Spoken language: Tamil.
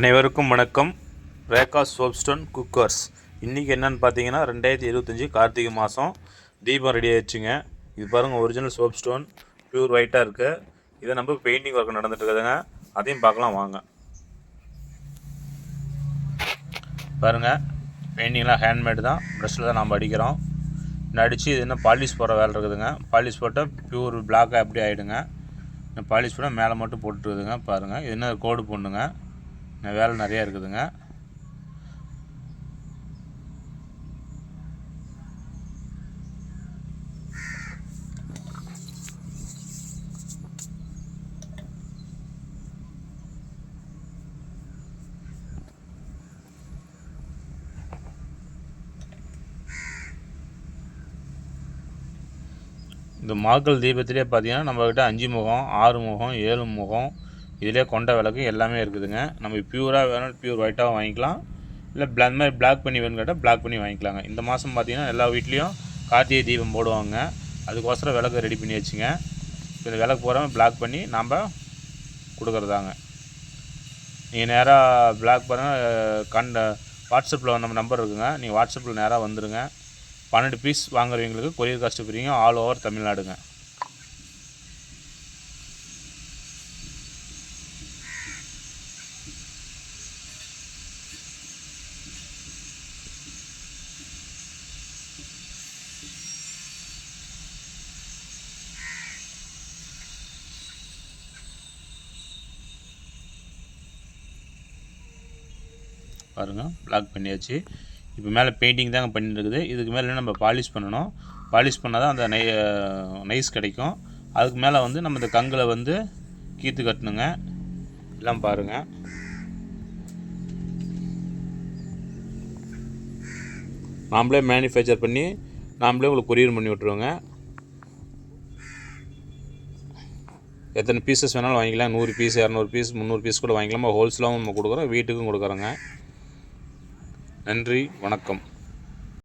அனைவருக்கும் வணக்கம். Rekha soapstone cookers. இன்றைக்கி என்னென்னு பார்த்தீங்கன்னா ரெண்டாயிரத்தி இருபத்தஞ்சி கார்த்திகை மாதம் தீபம் ரெடி ஆயிடுச்சுங்க. இது பாருங்கள் ஒரிஜினல் சோப்ஸ்டோன் ப்யூர் ஒயிட்டாக இருக்குது இதை நம்ம பெயிண்டிங் ஒர்க் நடந்துட்டு இருக்குதுங்க. அதையும் பார்க்கலாம் வாங்க. பாருங்கள் பெயிண்டிங்லாம் ஹேண்ட்மேடு தான். ப்ரெஷ்ஷில் தான் நம்ம அடிக்கிறோம். இன்னும் அடித்து இது என்ன பாலிஷ் போடுற வேலை இருக்குதுங்க. பாலிஷ் போட்டால் ப்யூர் பிளாக்காக அப்படி ஆகிடுங்க இந்த பாலிஷ் போட்டால் மேலே மட்டும் போட்டுருக்குதுங்க பாருங்கள் இது என்ன கோடு போடணுங்க. வேலை நிறையா இருக்குதுங்க. இந்த மாக்கள் தீபத்திலே பார்த்தீங்கன்னா நம்மக்கிட்ட அஞ்சு முகம் ஆறு முகம் ஏழு முகம் இதிலே கொண்ட விளக்கு எல்லாமே இருக்குதுங்க. நம்ம பியூராக வேணும் பியூர் ஒயிட்டாக வாங்கிக்கலாம். இல்லை பிளாக் மாதிரி பிளாக் பண்ணி வேணும் கேட்டால் பிளாக் பண்ணி வாங்கிக்கலாங்க. இந்த மாதம் பார்த்தீங்கன்னா எல்லா வீட்லேயும் கார்த்திகை தீபம் போடுவாங்க. அதுக்கோசரம் விளக்கு ரெடி பண்ணி வச்சுங்க. இப்போ இந்த விளக்கு போகிறவங்க பிளாக் பண்ணி நாம் கொடுக்குறதாங்க. நீங்கள் நேராக பிளாக் பாருங்கள் கண்ட வாட்ஸ்அப்பில் நம்ம நம்பர் இருக்குங்க. நீங்கள் வாட்ஸ்அப்பில் நேராக வந்துடுங்க பன்னெண்டு பீஸ் வாங்குறவங்களுக்கு கொரியர் காஸ்ட் ஃப்ரீங்க ஆல் ஓவர் தமிழ்நாடுங்க. பாருங்கள் பிளாக் பண்ணியாச்சு. இப்போ மேலே பெயிண்டிங் தாங்க பண்ணிட்டுருக்குது. இதுக்கு மேலே நம்ம பாலிஷ் பண்ணணும்? பாலிஷ் பண்ணால் தான் அந்த நை நைஸ் கிடைக்கும். அதுக்கு மேலே வந்து நம்ம இந்த கங்கில் வந்து கீத்து கட்டணுங்க. எல்லாம் பாருங்கள் நாம்ளே மேனுஃபேக்சர் பண்ணி நாம்ளே உங்களுக்கு கொரியர் பண்ணி விட்ருவோங்க எத்தனை பீசஸ் வேணாலும் வாங்கிக்கலாம். நூறு பீஸ் இரநூறு பீஸ் முந்நூறு பீஸ் கூட வாங்கிக்கலாமா? ஹோல்சேலாகவும் நம்ம கொடுக்குறோம். வீட்டுக்கும் கொடுக்குறோங்க. நன்றி வணக்கம்.